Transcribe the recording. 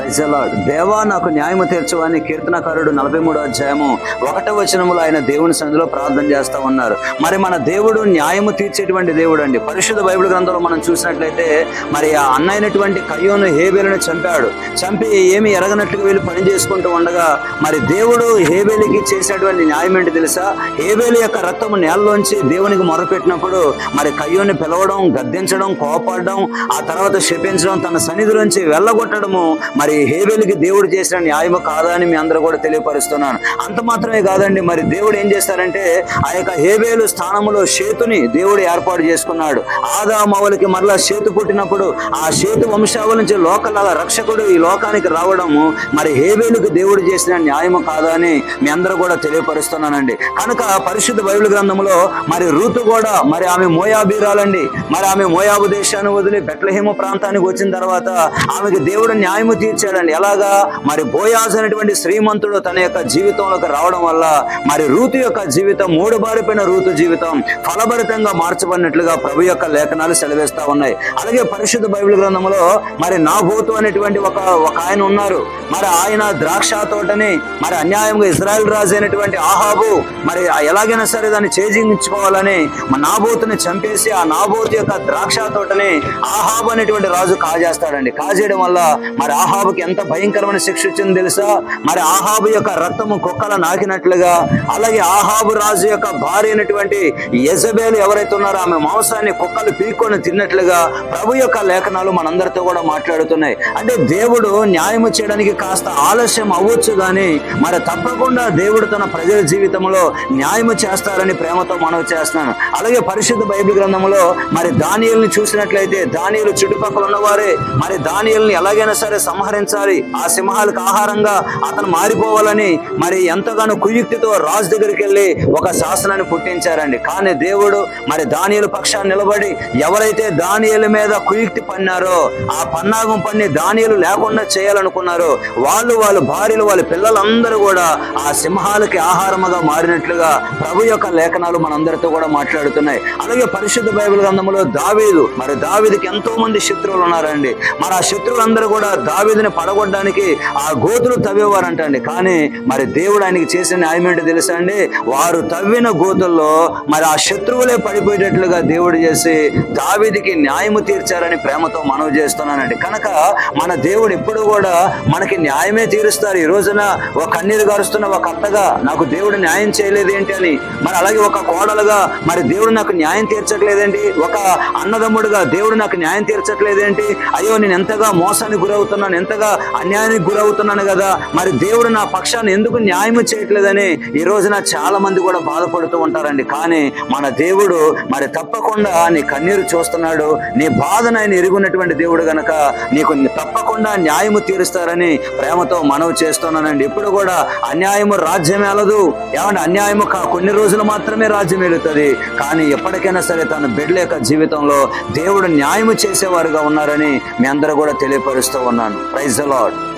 ప్రైజలాడ్ దేవా నాకు న్యాయము తీర్చవని కీర్తనకారుడు నలభై మూడో అధ్యాయము ఒకటో వచనములో ఆయన దేవుని సన్నిధిలో ప్రార్థన చేస్తా ఉన్నారు. మరి మన దేవుడు న్యాయము తీర్చేటువంటి దేవుడు అండి పరిశుద్ధ బైబిల్ గ్రంథంలో మనం చూసినట్లయితే మరి ఆ అన్నైనటువంటి కయ్యోను హేబేలుని చంపాడు. చంపి ఏమి ఎరగనట్లుగా వీళ్ళు పని చేసుకుంటూ ఉండగా మరి దేవుడు హేబేలికి చేసినటువంటి న్యాయం ఏంటి తెలుసా? హేబేలు యొక్క రక్తము నేలలోంచి దేవునికి మొరపెట్టినప్పుడు మరి కయ్యోని పిలవడం గద్దించడం కోపడడం ఆ తర్వాత శపించడం తన సన్నిధిలోంచి వెళ్ళగొట్టడము మరి హేబేలుకి దేవుడు చేసిన న్యాయము కాదా అని మీ అందరూ కూడా తెలియపరుస్తున్నాను. అంత మాత్రమే కాదండి మరి దేవుడు ఏం చేస్తారంటే ఆ యొక్క హేబేలు స్థానంలో సేతుని దేవుడు ఏర్పాటు చేసుకున్నాడు. ఆదామవులకి మరలా సేతు పుట్టినప్పుడు ఆ సేతు వంశావళి నుంచి లోకల రక్షకుడు ఈ లోకానికి రావడము మరి హేబేలుకు దేవుడు చేసిన న్యాయము కాదా అని మీ అందరూ కూడా తెలియపరుస్తున్నానండి. కనుక పరిశుద్ధ బైబిల్ గ్రంథంలో మరి రూతు కూడా మరి ఆమె మోయాబీరాలండి. మరి ఆమె మోయాబు దేశాన్ని వదిలి బెట్లహేమ ప్రాంతానికి వచ్చిన తర్వాత ఆమెకి దేవుడు న్యాయము తీర్చాడండి ఎలాగా మరి బోయాజ్ అనేటువంటి శ్రీమంతుడు తన యొక్క జీవితంలోకి రావడం వల్ల మరి రూతు యొక్క జీవితం మూడు బారిపోయిన రూతు జీవితం ఫలభరితంగా మార్చబడినట్లుగా ప్రభు యొక్క లేఖనాలు సెలవేస్తా ఉన్నాయి. అలాగే పరిశుద్ధ బైబిల్ గ్రంథంలో మరి నాబోతు అనేటువంటి ఒక ఒక ఆయన ఉన్నారు. మరి ఆయన ద్రాక్ష తోటని మరి అన్యాయంగా ఇజ్రాయెల్ రాజు అయినటువంటి ఆహాబు మరి ఎలాగైనా సరే దాన్ని చేజించుకోవాలని మా నాబోతుని చంపేసి ఆ నాబోతు యొక్క ద్రాక్ష తోటని ఆహాబు అనేటువంటి రాజు కాజేస్తాడండి. కాజేయడం వల్ల మరి ఆహా ఆహాబుకి ఎంత భయంకరమైన శిక్ష వచ్చింది తెలుసా? మరి ఆహాబు యొక్క రక్తము కుక్కల నాకినట్లుగా అలాగే ఆహాబు రాజు యొక్క భార్య అయినటువంటి యజబేలు ఎవరైతే ఉన్నారో ఆమె మాంసాన్ని కుక్కలు పీక్కొని తిన్నట్లుగా ప్రభు యొక్క లేఖనాలు మనందరితో కూడా మాట్లాడుతున్నాయి. అంటే దేవుడు న్యాయం చేయడానికి కాస్త ఆలస్యం అవ్వచ్చు కానీ మరి తప్పకుండా దేవుడు తన ప్రజల జీవితంలో న్యాయం చేస్తారని ప్రేమతో మనవి చేస్తున్నాను. అలాగే పరిశుద్ధ బైబిల్ గ్రంథంలో మరి దానియల్ని చూసినట్లయితే దానియలు చుట్టుపక్కల ఉన్నవారే మరి దానియల్ని ఎలాగైనా సరే సంహ ఆహరించాలి. ఆ సింహాలకు ఆహారంగా అతను మారిపోవాలని మరి ఎంతగానో కుయుక్తితో రాజు దగ్గరికి వెళ్ళి ఒక శాసనాన్ని పుట్టించారండి. కానీ దేవుడు మరి దానియలు పక్షాన్ని నిలబడి ఎవరైతే దానియల మీద కుయుక్తి పన్నారో ఆ పన్నాగం పన్ని దానియలు లేకుండా చేయాలనుకున్నారో వాళ్ళు వాళ్ళ భార్యలు వాళ్ళ పిల్లలందరూ కూడా ఆ సింహాలకి ఆహారముగా మారినట్లుగా ప్రభు యొక్క లేఖనాలు మనందరితో కూడా మాట్లాడుతున్నాయి. అలాగే పరిశుద్ధ బైబిల్ గ్రంథంలో దావీదు మరి దావీదుకి ఎంతో మంది శత్రువులు ఉన్నారండి. మరి ఆ శత్రువులందరూ కూడా దావీదు దావీదుని పడగొట్టడానికి ఆ గోతులు తవ్వేవారంటండి. కానీ మరి దేవుడు ఆయనకి చేసిన న్యాయం ఏంటో తెలుసా అండి? వారు తవ్విన గోతుల్లో మరి ఆ శత్రువులే పడిపోయేటట్లుగా దేవుడు చేసి దావిదికి న్యాయము తీర్చారని ప్రేమతో మనవి చేస్తున్నానండి. కనుక మన దేవుడు ఎప్పుడు కూడా మనకి న్యాయమే తీరుస్తారు. ఈ రోజున ఒక కన్నీరు గారుస్తున్న ఒక అత్తగా నాకు దేవుడు న్యాయం చేయలేదు ఏంటి అని మరి అలాగే ఒక కోడలుగా మరి దేవుడు నాకు న్యాయం తీర్చట్లేదేంటి ఒక అన్నదమ్ముడుగా దేవుడు నాకు న్యాయం తీర్చట్లేదేంటి అయ్యో నేను ఎంతగా మోసానికి గురవుతున్నాను ఇంతగా అన్యాయానికి గురవుతున్నాను కదా. మరి దేవుడు నా పక్షాన్ని ఎందుకు న్యాయం చేయట్లేదని ఈ రోజున చాలా మంది కూడా బాధపడుతూ ఉంటారండి. కానీ మన దేవుడు మరి తప్పకుండా నీ కన్నీరు చూస్తున్నాడు. నీ బాధను ఆయన ఎరుగున్నటువంటి దేవుడు గనక నీకు తప్పకుండా న్యాయము తీరుస్తారని ప్రేమతో మనవి చేస్తున్నానండి. ఇప్పుడు కూడా అన్యాయము రాజ్యం ఏలదు ఏమంటే అన్యాయము కా- కొన్ని రోజులు మాత్రమే రాజ్యం ఏలుతుంది కానీ ఎప్పటికైనా సరే తన బిడ్డల యొక్క జీవితంలో దేవుడు న్యాయము చేసేవారుగా ఉన్నారని మీ అందరూ కూడా తెలియపరుస్తూ ఉన్నాను. Praise the Lord.